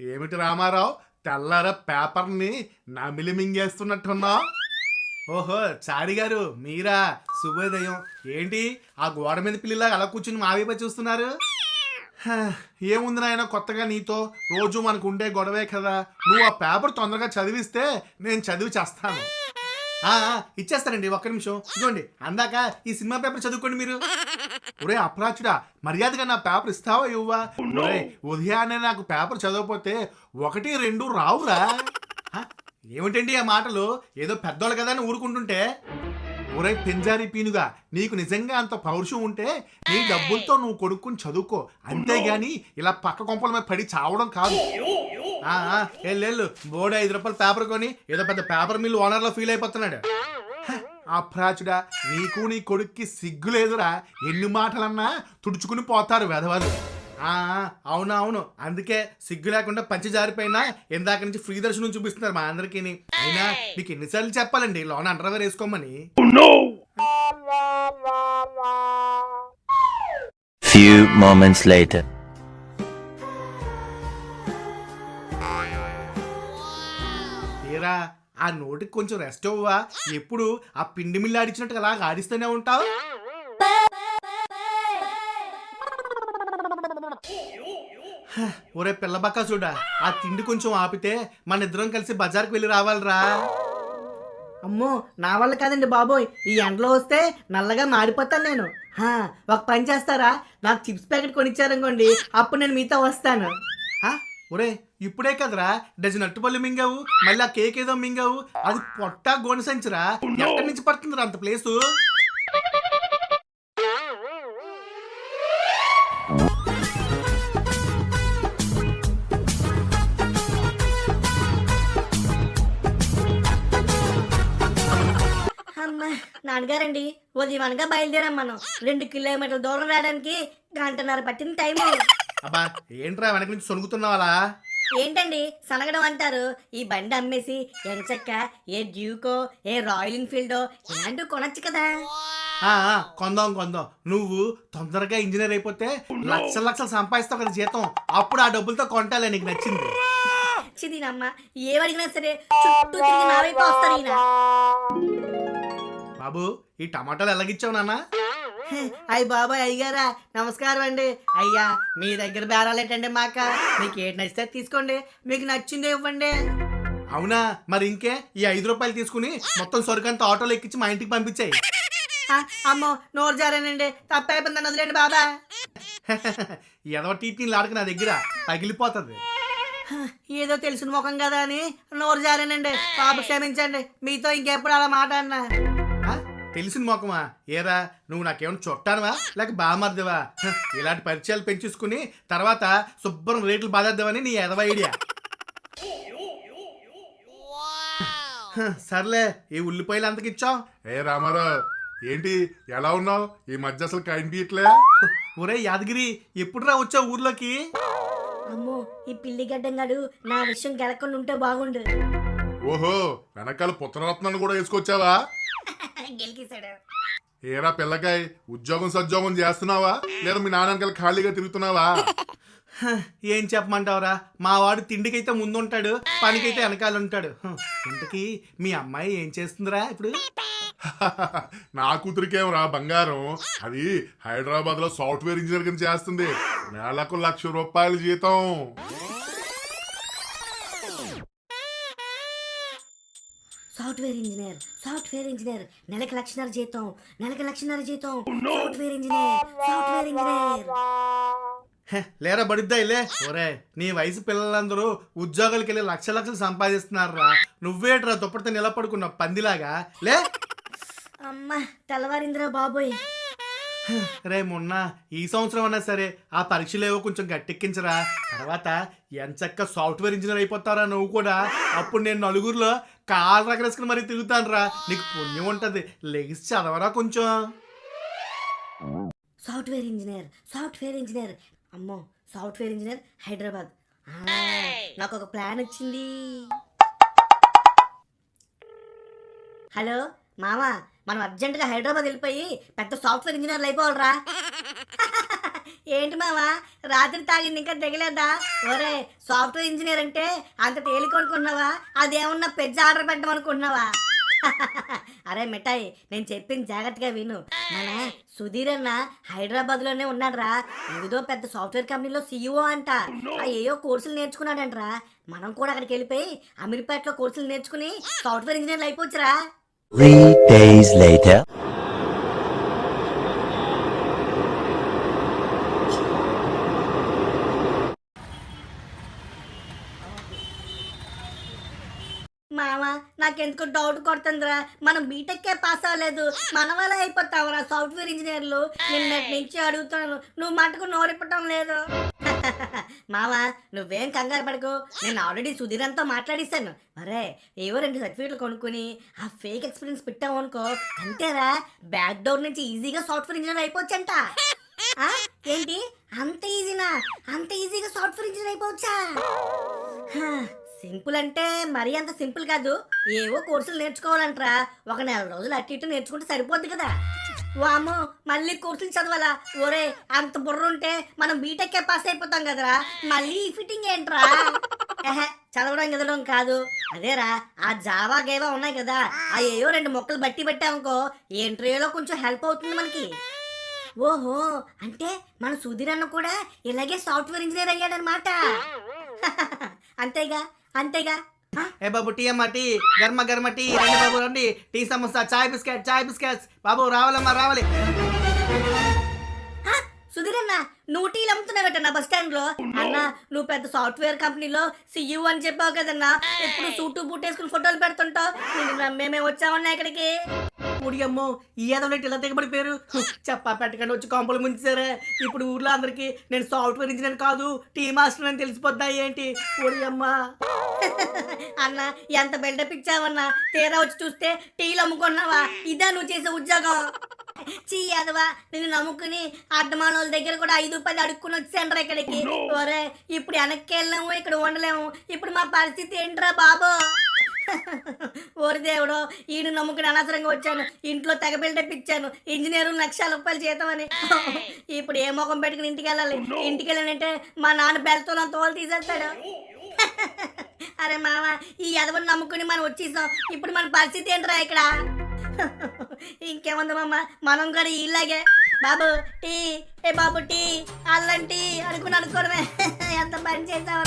ఏమిటి రామారావు? తెల్లర పేపర్ని నమిలి మింగేస్తున్నట్టున్నావు ఓహో చారి గారు మీరా శుభోదయం. ఏంటి? ఆ గోడ మీద పిల్లిలా అలా కూర్చుని మా చూస్తున్నారు? ఏముంది నాయన కొత్తగా నీతో? రోజు మనకు ఉండే గొడవే కదా. నువ్వు ఆ పేపర్ తొందరగా చదివిస్తే నేను చదివి చేస్తాను. ఇచ్చేస్తానండి ఒక్క నిమిషం. ఇదిగోండి అందాక ఈ సినిమా పేపర్ చదువుకోండి మీరు. ఒరే అప్రాచుడా మర్యాదగా నా పేపర్ ఇస్తావా ఇవ్వా ఒరే ఉదయాన్నే నాకు పేపర్ చదవకపోతే ఒకటి రెండు రావురా? ఏమిటండి ఆ మాటలు? ఏదో పెద్దోళ్ళు కదా అని ఊరుకుంటుంటే? ఒరే పెంజారి పీనుగా నీకు నిజంగా అంత పౌరుషం ఉంటే నీ డబ్బులతో నువ్వు కొనుక్కుని చదువుకో. అంతేగాని ఇలా పక్క కొంపల మీద పడి చావడం కాదు. ఎల్లెళ్ళు బోర్డు ఐదు రూపాయలు పేపర్ కొని ఏదో పెద్ద పేపర్ మిల్ ఓనర్లో ఫీల్ అయిపోతున్నాడు. అప్రాచుడా నీకు నీ కొడుక్కి సిగ్గు లేదురా. ఎన్ని మాటలన్నా తుడుచుకుని పోతారు వెధవలు. ఆ, అవును అవును అందుకే సిగ్గు లేకుండా పంచి జారిపోయినా ఇందాక నుంచి ఫ్రీ దర్శనం చూపిస్తున్నారు మా అందరికీ అయినా మీకు ఎన్నిసార్లు చెప్పాలండి లోన అండర్వేర్ వేసుకోమని. Few moments later. కొంచెం రెస్ట్ అవ్వా ఎప్పుడు ఆ పిండి మిల్లు ఆడించినట్టు అలా ఆడిస్తూనే ఉంటావు? ఒరే పిల్లబక్క చూడా ఆ తిండి కొంచెం ఆపితే మన ఇద్దరం కలిసి బజార్కి వెళ్ళి రావాలిరా. అమ్మో నా వల్ల కాదండి బాబోయ్. ఈ ఎండలో వస్తే నల్లగా మారిపోతాను నేను. హా, ఒక పని చేస్తారా? నాకు చిప్స్ ప్యాకెట్ కొనిచ్చారనుకోండి అప్పుడు నేను మీతో వస్తాను. ఒరే ఇప్పుడే కదరా డజన్ అట్టుపల్లి మింగావు మళ్ళీ ఆ కేక్ ఏదో మింగావు అది పొట్ట గోనె సంచురా. ఎక్కడి నుంచి పడుతుందిరా అంత ప్లేసు? అమ్మ నాన్నగారండి ఉదయం అనగా బయలుదేరాం మనం. రెండు కిలోమీటర్ల దూరం రావడానికి గంటన్నర పట్టిన టైం అబ్బా ఏంట్రా వెనక నుంచి సొనుగుతున్నావాలా? ఏంటండి? సనగడం అంటారు. ఈ బండి అమ్మేసి ఎంచక్క ఏ డ్యూకో ఏ రాయల్ ఎన్ఫీల్డో ఇలాంటివి కొనొచ్చు కదా. ఆ, ఆ, కొందాం కొందాం. నువ్వు తొందరగా ఇంజనీర్ అయిపోతే లక్షల లక్షలు సంపాదిస్తావు కదా జీతం. అప్పుడు ఆ డబ్బులతో కొంటాలే నీకు నచ్చింది. చిదినమ్మ ఏమడిగినా సరే చుట్టూ తిరిగి నా వైపు వస్తారు ఈయన. బాబు ఈ టమాటాలు ఎలాగిచ్చావు నాన్న? అయ్య బాబాయ్ అయ్యారా నమస్కారం అండి. అయ్యా మీ దగ్గర బేరాలు ఏంటండి మాక? మీకు ఏంటి నచ్చితే తీసుకోండి. మీకు నచ్చిందే ఇవ్వండి. అవునా? మరి ఇంకే? ఈ ఐదు రూపాయలు తీసుకుని మొత్తం సరుకంతా ఆటోలో ఎక్కించి మా ఇంటికి పంపించాయి. అమ్మో నోరు జారానండి. తప్పైపోయిందని వదిలేండి బాబా. ఎదవ టీటీలు ఆడక నా దగ్గర. తగిలిపోతుంది ఏదో తెలిసిన ముఖం కదా అని నోరు జారానండి. పాప క్షమించండి. మీతో ఇంకెప్పుడు అలా మాట అన్నా? తెలిసిన మొకమా ఏరా నువ్వు నాకేమైనా చుట్టానువా? లేక బామర్దివా ఇలాంటి పరిచయాలు పెంచేసుకుని తర్వాత శుభ్రం రేట్లు బాధేద్దామని నీ ఎదవ ఐడియా సర్లే ఈ ఉల్లిపాయలు ఎంతకి ఇచ్చావు? ఏ రామారావు ఏంటి ఎలా ఉన్నావు? ఈ మధ్య అసలు కనిపించట్లే ఒరే యాదగిరి ఎప్పుడురా వచ్చావు ఊర్లోకి? అమ్మో ఈ పిల్లి గడ్డంగాడు నా విషయం గెలకుండా ఉంటే బాగుండు. ఓహో వెనకాల పుత్రరత్నాన్ని కూడా వేసుకొచ్చావా? గెలికేశాడు ఏరా పిల్లకాయ్ ఉద్యోగం సద్యోగం చేస్తున్నావా? లేదా మీ నాన్నకల్ ఖాళీగా తిరుగుతున్నావా? ఏం చెప్పమంటావురా? మా వాడు తిండికైతే ముందుంటాడు పనికైతే వెనకాల ఉంటాడు ఇంతకీ మీ అమ్మాయి ఏం చేస్తుందిరా ఇప్పుడు? నా కూతురికేం రా బంగారం? అది హైదరాబాద్లో సాఫ్ట్వేర్ ఇంజనీర్ కింద చేస్తుంది. నెలకు లక్ష రూపాయల జీతం. Software engineer software engineer. నెలకి లక్షన్నర జీతం నెలకి లక్షన్నర జీతం. Software engineer software engineer. హె, లేరా బడిద్దా లే. ఒరే నీ వయసు పిల్లలందరూ ఉద్యోగాలకి వెళ్ళి లక్ష లక్షలు సంపాదిస్తున్నారా నువ్వేట్రా దుప్పటితో నిలబడుకున్నావు పందిలాగా? లే. అమ్మ తెల్లవారిందిరా బాబోయ్. రే మొన్న ఈ సంవత్సరం అన్నా సరే ఆ పరీక్షలు ఏవో కొంచెం గట్టెక్కించరా. తర్వాత ఎంచక్క సాఫ్ట్వేర్ ఇంజనీర్ అయిపోతారా నువ్వు కూడా? అప్పుడు నేను నలుగురిలో కాలు రకరేసుకుని మరీ తిరుగుతాను రా నీకు పుణ్యం ఉంటుంది. లెగిసి చదవరా కొంచెం. Software engineer software engineer. అమ్మో సాఫ్ట్వేర్ ఇంజనీర్ హైదరాబాద్. నాకు ఒక ప్లాన్ వచ్చింది. హలో మామా మనం అర్జెంటుగా హైదరాబాద్ వెళ్ళిపోయి పెద్ద సాఫ్ట్వేర్ ఇంజనీర్లు అయిపోవాలరా. ఏంటి మావా? రాత్రి తాగింది ఇంకా దిగలేదా ఒరే సాఫ్ట్వేర్ ఇంజనీర్ అంటే అంత తేలికొనుకున్నావా అదేమన్నా పెద్ద ఆర్డర్ పెట్టమనుకుంటున్నావా అరే మిఠాయి నేను చెప్పింది జాగ్రత్తగా విను. మన సుధీర్ అన్న హైదరాబాద్లోనే ఉన్నాడురా. ఏదో పెద్ద సాఫ్ట్వేర్ కంపెనీలో సీఈఓ అంట. ఆ ఏయో కోర్సులు నేర్చుకున్నాడంట్రా. మనం కూడా అక్కడికి వెళ్ళిపోయి అమీర్పేటలో కోర్సులు నేర్చుకుని సాఫ్ట్వేర్ ఇంజనీర్లు అయిపోవచ్చురా. Three days later. మామా నాకెందుకు డౌట్ కొడుతుందిరా. మనం బీటెక్కే పాస్ అవ్వలేదు. మన వల్ల అయిపోతావురా సాఫ్ట్వేర్ ఇంజనీర్లు నిన్నటి నుంచి అడుగుతాను నువ్వు మటుకు నోరిప్పటం లేదు. మావా నువ్వేం కంగారు పడకు. నేను ఆల్రెడీ సుధీరంతో మాట్లాడిస్తాను మరే ఏవో రెండు సర్టిఫికేట్లు కొనుక్కుని ఆ ఫేక్ ఎక్స్పీరియన్స్ పెట్టావు అనుకో. అంతేరా బ్యాక్ డోర్ నుంచి ఈజీగా సాఫ్ట్వేర్ ఇంజనీర్ అయిపోవచ్చంట. ఏంటి? అంత ఈజీనా అంత ఈజీగా సాఫ్ట్వేర్ ఇంజనీర్ అయిపోవచ్చా? సింపుల్ అంటే మరీ అంత సింపుల్ కాదు. ఏవో కోర్సులు నేర్చుకోవాలంటరా. ఒక నెల రోజులు అటు ఇటు నేర్చుకుంటే సరిపోద్ది కదా. వామో మళ్ళీ కోర్సులు చదవాలా? ఒరే అంత బుర్ర ఉంటే మనం బీటెక్కే పాస్ అయిపోతాం కదరా? మళ్ళీ ఫిట్టింగ్ ఏంట్రా? చదవడం చదవడం కాదు. అదేరా ఆ జావా గేవా ఉన్నాయి కదా ఆ ఏయో రెండు మొక్కలు బట్టి పెట్టామనుకో ఇంటర్వ్యూలో కొంచెం హెల్ప్ అవుతుంది మనకి. ఓహో అంటే మన సుధీర్ అన్న కూడా ఇలాగే సాఫ్ట్వేర్ ఇంజనీర్ అయ్యాడనమాట. అంతేగా అంతేగా. ఏ బాబు టీ అమ్మా టీ. గర్మ గర్మ టీ. రండి బాబు రండి. Tea samosa chai biscuit chai biscuits. బాబు రావాలమ్మా రావాలి. ఆ, సుధీర్ అన్న నువ్వు టీలు అమ్ముతున్నావట నా బస్ స్టాండ్లో అన్న నువ్వు పెద్ద సాఫ్ట్వేర్ కంపెనీలో సిఇఓ అని చెప్పావు కదన్నా. ఎప్పుడు సూటు బూట్ వేసుకుని ఫోటోలు పెడుతుంటావు? నమ్మేమే వచ్చామన్నా ఇక్కడికి? ముడి అమ్మో ఈ ఏదో ఇలా తెగబడిపోయారు చెప్పా పెట్టకండి వచ్చి కాంపలు ముంచారే ఇప్పుడు ఊర్లో అందరికి నేను సాఫ్ట్వేర్ ఇంజనీర్ కాదు టీ మాస్టర్ అని తెలిసిపోద్దా ఏంటి? ముడి అమ్మా. అన్న ఎంత బిల్డప్ ఇచ్చావన్నా? తీరా వచ్చి చూస్తే టీలు అమ్ముకున్నావా? ఇదా నువ్వు చేసే ఉద్యోగం. చీ అదవా నిన్ను నమ్ముకుని అడ్డమానోళ్ళ దగ్గర కూడా ఐదు పది అడుక్కుని వచ్చాండ్రా ఇక్కడికి. ఒరే ఇప్పుడు వెనక్కి వెళ్ళాము ఇక్కడ ఉండలేము. ఇప్పుడు మా పరిస్థితి ఏంట్రా బాబు? ఓరి దేవుడు ఈయన నమ్ముకుని అనవసరంగా వచ్చాను. ఇంట్లో తెగ బిల్డప్ ఇచ్చాను. ఇంజనీరు లక్షల రూపాయలు అని ఇప్పుడు ఏ ముఖం పెట్టుకుని ఇంటికి వెళ్ళాలి? ఇంటికి వెళ్ళానంటే మా నాన్న బెల్తో నా తోలు తీసేస్తాడు. అరే మామ ఈ ఎదవని నమ్ముకుని మనం వచ్చేసాం. ఇప్పుడు మన పరిస్థితి ఏంట్రా ఇక్కడ? ఇంకేముంది మామ మనం కూడా ఇలాగే. బాబు టీ ఏ బాబు టీ అల్లం టీ అనుకుని అనుకోవడమే. ఎంత పని చేసావు